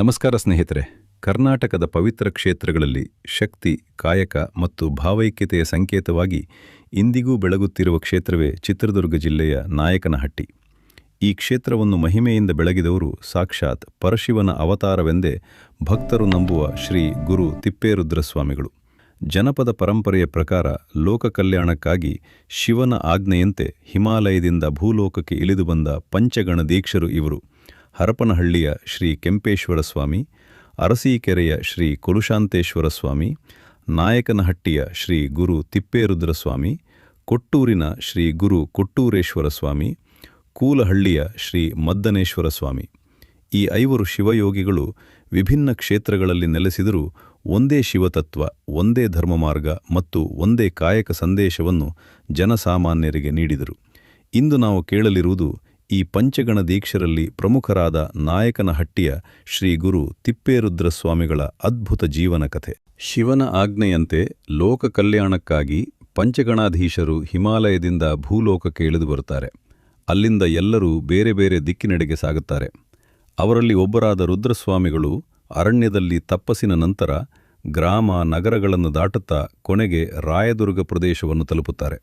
ನಮಸ್ಕಾರ ಸ್ನೇಹಿತರೆ. ಕರ್ನಾಟಕದ ಪವಿತ್ರ ಕ್ಷೇತ್ರಗಳಲ್ಲಿ ಶಕ್ತಿ, ಕಾಯಕ ಮತ್ತು ಭಾವೈಕ್ಯತೆಯ ಸಂಕೇತವಾಗಿ ಇಂದಿಗೂ ಬೆಳಗುತ್ತಿರುವ ಕ್ಷೇತ್ರವೇ ಚಿತ್ರದುರ್ಗ ಜಿಲ್ಲೆಯ ನಾಯಕನಹಟ್ಟಿ. ಈ ಕ್ಷೇತ್ರವನ್ನು ಮಹಿಮೆಯಿಂದ ಬೆಳಗಿದವರು ಸಾಕ್ಷಾತ್ ಪರಶಿವನ ಅವತಾರವೆಂದೇ ಭಕ್ತರು ನಂಬುವ ಶ್ರೀ ಗುರು ತಿಪ್ಪೇರುದ್ರಸ್ವಾಮಿಗಳು. ಜನಪದ ಪರಂಪರೆಯ ಪ್ರಕಾರ ಲೋಕ ಕಲ್ಯಾಣಕ್ಕಾಗಿ ಶಿವನ ಆಜ್ಞೆಯಂತೆ ಹಿಮಾಲಯದಿಂದ ಭೂಲೋಕಕ್ಕೆ ಇಳಿದು ಬಂದ ಪಂಚಗಣ ದೀಕ್ಷರು ಇವರು. ಹರಪನಹಳ್ಳಿಯ ಶ್ರೀ ಕೆಂಪೇಶ್ವರ ಸ್ವಾಮಿ ಅರಸೀಕೆರೆಯ ಶ್ರೀ ಕುಲುಶಾಂತೇಶ್ವರ ಸ್ವಾಮಿ ನಾಯಕನಹಟ್ಟಿಯ ಶ್ರೀ ಗುರು ತಿಪ್ಪೇರುದ್ರ ಸ್ವಾಮಿ ಕೊಟ್ಟೂರಿನ ಶ್ರೀ ಗುರು ಕೊಟ್ಟೂರೇಶ್ವರ ಸ್ವಾಮಿ ಕೂಲಹಳ್ಳಿಯ ಶ್ರೀ ಮದ್ದನೇಶ್ವರ ಸ್ವಾಮಿ ಈ ಐವರು ಶಿವಯೋಗಿಗಳು ವಿಭಿನ್ನ ಕ್ಷೇತ್ರಗಳಲ್ಲಿ ನೆಲೆಸಿದರೂ ಒಂದೇ ಶಿವತತ್ವ, ಒಂದೇ ಧರ್ಮಮಾರ್ಗ ಮತ್ತು ಒಂದೇ ಕಾಯಕ ಸಂದೇಶವನ್ನು ಜನಸಾಮಾನ್ಯರಿಗೆ ನೀಡಿದರು. ಇಂದು ನಾವು ಕೇಳಲಿರುವುದು ಈ ಪಂಚಗಣ ದೀಕ್ಷರಲ್ಲಿ ಪ್ರಮುಖರಾದ ನಾಯಕನಹಟ್ಟಿಯ ಶ್ರೀ ಗುರು ತಿಪ್ಪೇರುದ್ರ ಸ್ವಾಮಿಗಳ ಅದ್ಭುತ ಜೀವನ ಕಥೆ. ಶಿವನ ಆಜ್ಞೆಯಂತೆ ಲೋಕ ಕಲ್ಯಾಣಕ್ಕಾಗಿ ಪಂಚಗಣಾಧೀಶರು ಹಿಮಾಲಯದಿಂದ ಭೂಲೋಕಕ್ಕೆ ಇಳಿದು ಬರುತ್ತಾರೆ. ಅಲ್ಲಿಂದ ಎಲ್ಲರೂ ಬೇರೆ ಬೇರೆ ದಿಕ್ಕಿನೆಡೆಗೆ ಸಾಗುತ್ತಾರೆ. ಅವರಲ್ಲಿ ಒಬ್ಬರಾದ ರುದ್ರಸ್ವಾಮಿಗಳು ಅರಣ್ಯದಲ್ಲಿ ತಪ್ಪಸಿನ ನಂತರ ಗ್ರಾಮ ನಗರಗಳನ್ನು ದಾಟುತ್ತಾ ಕೊನೆಗೆ ರಾಯದುರ್ಗ ಪ್ರದೇಶವನ್ನು ತಲುಪುತ್ತಾರೆ.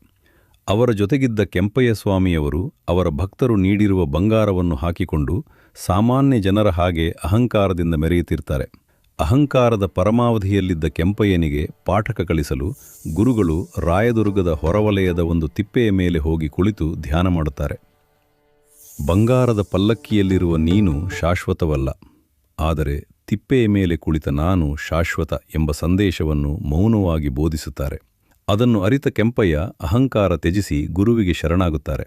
ಅವರ ಜೊತೆಗಿದ್ದ ಕೆಂಪಯ್ಯ ಸ್ವಾಮಿಯವರು ಅವರ ಭಕ್ತರು ನೀಡಿರುವ ಬಂಗಾರವನ್ನು ಹಾಕಿಕೊಂಡು ಸಾಮಾನ್ಯ ಜನರ ಹಾಗೆ ಅಹಂಕಾರದಿಂದ ಮೆರೆಯುತ್ತಿರ್ತಾರೆ. ಅಹಂಕಾರದ ಪರಮಾವಧಿಯಲ್ಲಿದ್ದ ಕೆಂಪಯ್ಯನಿಗೆ ಪಾಠಕ ಕಲಿಸಲು ಗುರುಗಳು ರಾಯದುರ್ಗದ ಹೊರವಲಯದ ಒಂದು ತಿಪ್ಪೆಯ ಮೇಲೆ ಹೋಗಿ ಕುಳಿತು ಧ್ಯಾನ ಮಾಡುತ್ತಾರೆ. ಬಂಗಾರದ ಪಲ್ಲಕ್ಕಿಯಲ್ಲಿರುವ ನೀನು ಶಾಶ್ವತವಲ್ಲ. ಆದರೆ ತಿಪ್ಪೆಯ ಮೇಲೆ ಕುಳಿತ ನಾನು ಶಾಶ್ವತ ಎಂಬ ಸಂದೇಶವನ್ನು ಮೌನವಾಗಿ ಬೋಧಿಸುತ್ತಾರೆ. ಅದನ್ನು ಅರಿತ ಕೆಂಪಯ್ಯ ಅಹಂಕಾರ ತ್ಯಜಿಸಿ ಗುರುವಿಗೆ ಶರಣಾಗುತ್ತಾರೆ.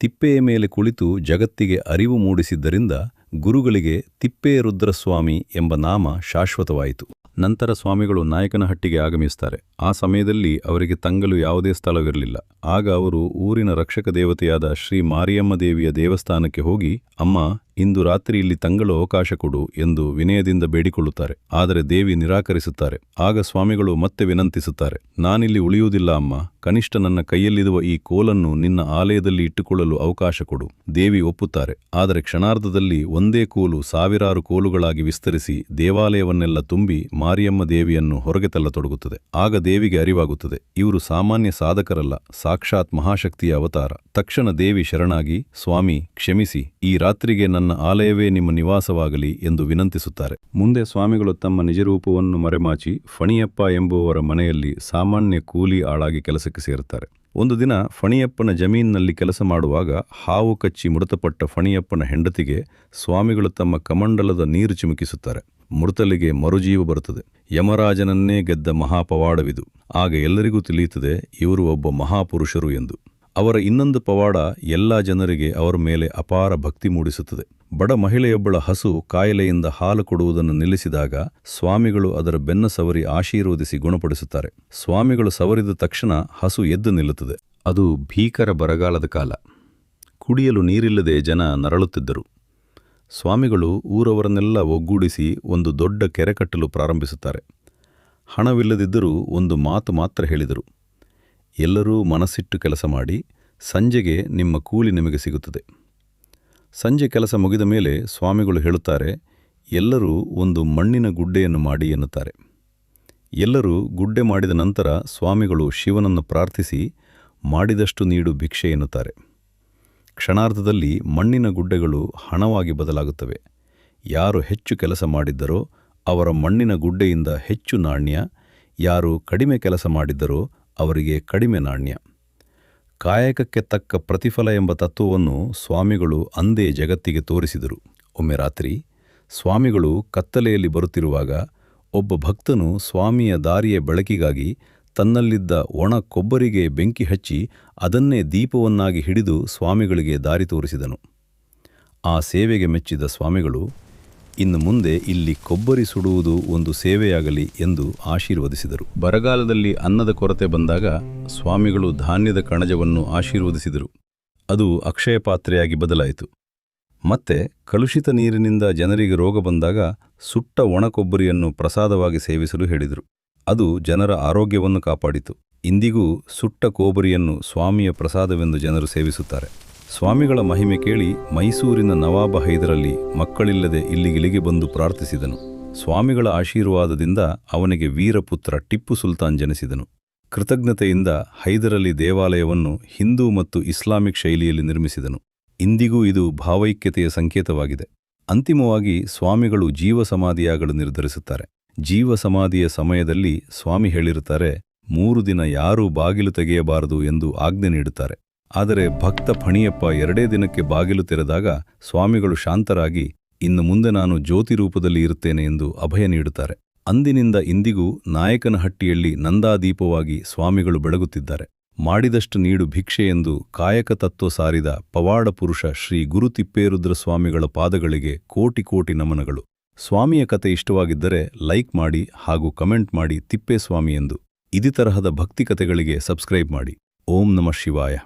ತಿಪ್ಪೆಯ ಮೇಲೆ ಕುಳಿತು ಜಗತ್ತಿಗೆ ಅರಿವು ಮೂಡಿಸಿದ್ದರಿಂದ ಗುರುಗಳಿಗೆ ತಿಪ್ಪೆ ರುದ್ರಸ್ವಾಮಿ ಎಂಬ ನಾಮ ಶಾಶ್ವತವಾಯಿತು. ನಂತರ ಸ್ವಾಮಿಗಳು ನಾಯಕನಹಟ್ಟಿಗೆ ಆಗಮಿಸುತ್ತಾರೆ. ಆ ಸಮಯದಲ್ಲಿ ಅವರಿಗೆ ತಂಗಲು ಯಾವುದೇ ಸ್ಥಳವಿರಲಿಲ್ಲ. ಆಗ ಅವರು ಊರಿನ ರಕ್ಷಕ ದೇವತೆಯಾದ ಶ್ರೀ ಮಾರಿಯಮ್ಮ ದೇವಿಯ ದೇವಸ್ಥಾನಕ್ಕೆ ಹೋಗಿ ಅಮ್ಮ ಇಂದು ರಾತ್ರಿ ಇಲ್ಲಿ ತಂಗಲು ಅವಕಾಶ ಕೊಡು ಎಂದು ವಿನಯದಿಂದ ಬೇಡಿಕೊಳ್ಳುತ್ತಾರೆ. ಆದರೆ ದೇವಿ ನಿರಾಕರಿಸುತ್ತಾರೆ. ಆಗ ಸ್ವಾಮಿಗಳು ಮತ್ತೆ ವಿನಂತಿಸುತ್ತಾರೆ. ನಾನಿಲ್ಲಿ ಉಳಿಯುವುದಿಲ್ಲ ಅಮ್ಮ. ಕನಿಷ್ಠ ನನ್ನ ಕೈಯಲ್ಲಿರುವ ಈ ಕೋಲನ್ನು ನಿನ್ನ ಆಲಯದಲ್ಲಿ ಇಟ್ಟುಕೊಳ್ಳಲು ಅವಕಾಶ ಕೊಡು. ದೇವಿ ಒಪ್ಪುತ್ತಾರೆ. ಆದರೆ ಕ್ಷಣಾರ್ಧದಲ್ಲಿ ಒಂದೇ ಕೋಲು ಸಾವಿರಾರು ಕೋಲುಗಳಾಗಿ ವಿಸ್ತರಿಸಿ ದೇವಾಲಯವನ್ನೆಲ್ಲ ತುಂಬಿ ಮಾರಿಯಮ್ಮ ದೇವಿಯನ್ನು ಹೊರಗೆ ತಳ್ಳತೊಡಗುತ್ತದೆ. ಆಗ ದೇವಿಗೆ ಅರಿವಾಗುತ್ತದೆ. ಇವರು ಸಾಮಾನ್ಯ ಸಾಧಕರಲ್ಲ, ಸಾಕ್ಷಾತ್ ಮಹಾಶಕ್ತಿಯ ಅವತಾರ. ತಕ್ಷಣ ದೇವಿ ಶರಣಾಗಿ, ಸ್ವಾಮಿ, ಕ್ಷಮಿಸಿ. ಈ ರಾತ್ರಿಗೆ ನನ್ನ ಆಲಯವೇ ನಿಮ್ಮ ನಿವಾಸವಾಗಲಿ ಎಂದು ವಿನಂತಿಸುತ್ತಾರೆ. ಮುಂದೆ ಸ್ವಾಮಿಗಳು ತಮ್ಮ ನಿಜರೂಪವನ್ನು ಮರೆಮಾಚಿ ಫಣಿಯಪ್ಪ ಎಂಬುವವರ ಮನೆಯಲ್ಲಿ ಸಾಮಾನ್ಯ ಕೂಲಿ ಆಳಾಗಿ ಕೆಲಸಕ್ಕೆ ಸೇರುತ್ತಾರೆ. ಒಂದು ದಿನ ಫಣಿಯಪ್ಪನ ಜಮೀನಿನಲ್ಲಿ ಕೆಲಸ ಮಾಡುವಾಗ ಹಾವು ಕಚ್ಚಿ ಮೃತಪಟ್ಟ ಫಣಿಯಪ್ಪನ ಹೆಂಡತಿಗೆ ಸ್ವಾಮಿಗಳು ತಮ್ಮ ಕಮಂಡಲದ ನೀರು ಚಿಮುಕಿಸುತ್ತಾರೆ. ಮೃತಲಿಗೆ ಮರುಜೀವ ಬರುತ್ತದೆ. ಯಮರಾಜನನ್ನೇ ಗೆದ್ದ ಮಹಾಪವಾಡವಿದು. ಆಗ ಎಲ್ಲರಿಗೂ ತಿಳಿಯುತ್ತದೆ, ಇವರು ಒಬ್ಬ ಮಹಾಪುರುಷರು ಎಂದು. ಅವರ ಇನ್ನೊಂದು ಪವಾಡ ಎಲ್ಲ ಜನರಿಗೆ ಅವರ ಮೇಲೆ ಅಪಾರ ಭಕ್ತಿ ಮೂಡಿಸುತ್ತದೆ. ಬಡ ಮಹಿಳೆಯೊಬ್ಬಳ ಹಸು ಕಾಯಿಲೆಯಿಂದ ಹಾಲು ಕೊಡುವುದನ್ನು ನಿಲ್ಲಿಸಿದಾಗ ಸ್ವಾಮಿಗಳು ಅದರ ಬೆನ್ನ ಸವರಿ ಆಶೀರ್ವದಿಸಿ ಗುಣಪಡಿಸುತ್ತಾರೆ. ಸ್ವಾಮಿಗಳು ಸವರಿದ ತಕ್ಷಣ ಹಸು ಎದ್ದು ನಿಲ್ಲುತ್ತದೆ. ಅದು ಭೀಕರ ಬರಗಾಲದ ಕಾಲ. ಕುಡಿಯಲು ನೀರಿಲ್ಲದೆ ಜನ ನರಳುತ್ತಿದ್ದರು. ಸ್ವಾಮಿಗಳು ಊರವರನ್ನೆಲ್ಲ ಒಗ್ಗೂಡಿಸಿ ಒಂದು ದೊಡ್ಡ ಕೆರೆ ಕಟ್ಟಲು ಪ್ರಾರಂಭಿಸುತ್ತಾರೆ. ಹಣವಿಲ್ಲದಿದ್ದರೂ ಒಂದು ಮಾತು ಮಾತ್ರ ಹೇಳಿದರು. ಎಲ್ಲರೂ ಮನಸ್ಸಿಟ್ಟು ಕೆಲಸ ಮಾಡಿ ಸಂಜೆಗೆ ನಿಮ್ಮ ಕೂಲಿ ನಿಮಗೆ ಸಿಗುತ್ತದೆ. ಸಂಜೆ ಕೆಲಸ ಮುಗಿದ ಮೇಲೆ ಸ್ವಾಮಿಗಳು ಹೇಳುತ್ತಾರೆ, ಎಲ್ಲರೂ ಒಂದು ಮಣ್ಣಿನ ಗುಡ್ಡೆಯನ್ನು ಮಾಡಿ ಎನ್ನುತ್ತಾರೆ. ಎಲ್ಲರೂ ಗುಡ್ಡೆ ಮಾಡಿದ ನಂತರ ಸ್ವಾಮಿಗಳು ಶಿವನನ್ನು ಪ್ರಾರ್ಥಿಸಿ, ಮಾಡಿದಷ್ಟು ನೀಡು ಭಿಕ್ಷೆ ಎನ್ನುತ್ತಾರೆ. ಕ್ಷಣಾರ್ಧದಲ್ಲಿ ಮಣ್ಣಿನ ಗುಡ್ಡೆಗಳು ಹಣವಾಗಿ ಬದಲಾಗುತ್ತವೆ. ಯಾರು ಹೆಚ್ಚು ಕೆಲಸ ಮಾಡಿದ್ದರೋ ಅವರ ಮಣ್ಣಿನ ಗುಡ್ಡೆಯಿಂದ ಹೆಚ್ಚು ನಾಣ್ಯ, ಯಾರು ಕಡಿಮೆ ಕೆಲಸ ಮಾಡಿದ್ದರೋ ಅವರಿಗೆ ಕಡಿಮೆ ನಾಣ್ಯ. ಕಾಯಕಕ್ಕೆ ತಕ್ಕ ಪ್ರತಿಫಲ ಎಂಬ ತತ್ವವನ್ನು ಸ್ವಾಮಿಗಳು ಅಂದೇ ಜಗತ್ತಿಗೆ ತೋರಿಸಿದರು. ಒಮ್ಮೆ ರಾತ್ರಿ ಸ್ವಾಮಿಗಳು ಕತ್ತಲೆಯಲ್ಲಿ ಬರುತ್ತಿರುವಾಗ ಒಬ್ಬ ಭಕ್ತನು ಸ್ವಾಮಿಯ ದಾರಿಯ ಬೆಳಕಿಗಾಗಿ ತನ್ನಲ್ಲಿದ್ದ ಒಣ ಕೊಬ್ಬರಿಗೆ ಬೆಂಕಿ ಹಚ್ಚಿ ಅದನ್ನೇ ದೀಪವನ್ನಾಗಿ ಹಿಡಿದು ಸ್ವಾಮಿಗಳಿಗೆ ದಾರಿ ತೋರಿಸಿದನು. ಆ ಸೇವೆಗೆ ಮೆಚ್ಚಿದ ಸ್ವಾಮಿಗಳು ಇನ್ನು ಮುಂದೆ ಇಲ್ಲಿ ಕೊಬ್ಬರಿ ಸುಡುವುದು ಒಂದು ಸೇವೆಯಾಗಲಿ ಎಂದು ಆಶೀರ್ವದಿಸಿದರು. ಬರಗಾಲದಲ್ಲಿ ಅನ್ನದ ಕೊರತೆ ಬಂದಾಗ ಸ್ವಾಮಿಗಳು ಧಾನ್ಯದ ಕಣಜವನ್ನು ಆಶೀರ್ವದಿಸಿದರು. ಅದು ಅಕ್ಷಯ ಪಾತ್ರೆಯಾಗಿ ಬದಲಾಯಿತು. ಮತ್ತೆ ಕಲುಷಿತ ನೀರಿನಿಂದ ಜನರಿಗೆ ರೋಗ ಬಂದಾಗ ಸುಟ್ಟ ಒಣಕೊಬ್ಬರಿಯನ್ನು ಪ್ರಸಾದವಾಗಿ ಸೇವಿಸಲು ಹೇಳಿದರು. ಅದು ಜನರ ಆರೋಗ್ಯವನ್ನು ಕಾಪಾಡಿತು. ಇಂದಿಗೂ ಸುಟ್ಟ ಕೊಬ್ಬರಿಯನ್ನು ಸ್ವಾಮಿಯ ಪ್ರಸಾದವೆಂದು ಜನರು ಸೇವಿಸುತ್ತಾರೆ. ಸ್ವಾಮಿಗಳ ಮಹಿಮೆ ಕೇಳಿ ಮೈಸೂರಿನ ನವಾಬ ಹೈದರಲ್ಲಿ ಮಕ್ಕಳಿಲ್ಲದೆ ಇಲ್ಲಿಗಿಲಿಗೆ ಬಂದು ಪ್ರಾರ್ಥಿಸಿದನು. ಸ್ವಾಮಿಗಳ ಆಶೀರ್ವಾದದಿಂದ ಅವನಿಗೆ ವೀರಪುತ್ರ ಟಿಪ್ಪು ಸುಲ್ತಾನ್ ಜನಿಸಿದನು. ಕೃತಜ್ಞತೆಯಿಂದ ಹೈದರಲಿ ದೇವಾಲಯವನ್ನು ಹಿಂದೂ ಮತ್ತು ಇಸ್ಲಾಮಿಕ್ ಶೈಲಿಯಲ್ಲಿ ನಿರ್ಮಿಸಿದನು. ಇಂದಿಗೂ ಇದು ಭಾವೈಕ್ಯತೆಯ ಸಂಕೇತವಾಗಿದೆ. ಅಂತಿಮವಾಗಿ ಸ್ವಾಮಿಗಳು ಜೀವಸಮಾಧಿಯಾಗಲು ನಿರ್ಧರಿಸುತ್ತಾರೆ. ಜೀವಸಮಾಧಿಯ ಸಮಯದಲ್ಲಿ ಸ್ವಾಮಿ ಹೇಳಿರುತ್ತಾರೆ, ಮೂರು ದಿನ ಯಾರೂ ಬಾಗಿಲು ತೆಗೆಯಬಾರದು ಎಂದು ಆಜ್ಞೆ ನೀಡುತ್ತಾರೆ. ಆದರೆ ಭಕ್ತ ಫಣಿಯಪ್ಪ ಎರಡೇ ದಿನಕ್ಕೆ ಬಾಗಿಲು ತೆರೆದಾಗ ಸ್ವಾಮಿಗಳು ಶಾಂತರಾಗಿ, ಇನ್ನು ಮುಂದೆ ನಾನು ಜ್ಯೋತಿ ರೂಪದಲ್ಲಿ ಇರುತ್ತೇನೆ ಎಂದು ಅಭಯ ನೀಡುತ್ತಾರೆ. ಅಂದಿನಿಂದ ಇಂದಿಗೂ ನಾಯಕನಹಟ್ಟಿಯಲ್ಲಿ ನಂದಾದೀಪವಾಗಿ ಸ್ವಾಮಿಗಳು ಬೆಳಗುತ್ತಿದ್ದಾರೆ. ಮಾಡಿದಷ್ಟು ನೀಡು ಭಿಕ್ಷೆ ಎಂದು ಕಾಯಕ ತತ್ವ ಸಾರಿದ ಪವಾಡ ಪುರುಷ ಶ್ರೀ ಗುರುತಿಪ್ಪೇರುದ್ರ ಸ್ವಾಮಿಗಳ ಪಾದಗಳಿಗೆ ಕೋಟಿ ಕೋಟಿ ನಮನಗಳು. ಸ್ವಾಮಿಯ ಕತೆ ಇಷ್ಟವಾಗಿದ್ದರೆ ಲೈಕ್ ಮಾಡಿ ಹಾಗೂ ಕಮೆಂಟ್ ಮಾಡಿ ತಿಪ್ಪೇಸ್ವಾಮಿ ಎಂದು. ಇದೇ ಭಕ್ತಿ ಕತೆಗಳಿಗೆ ಸಬ್ಸ್ಕ್ರೈಬ್ ಮಾಡಿ. ಓಂ ನಮಃ ಶಿವಾಯ.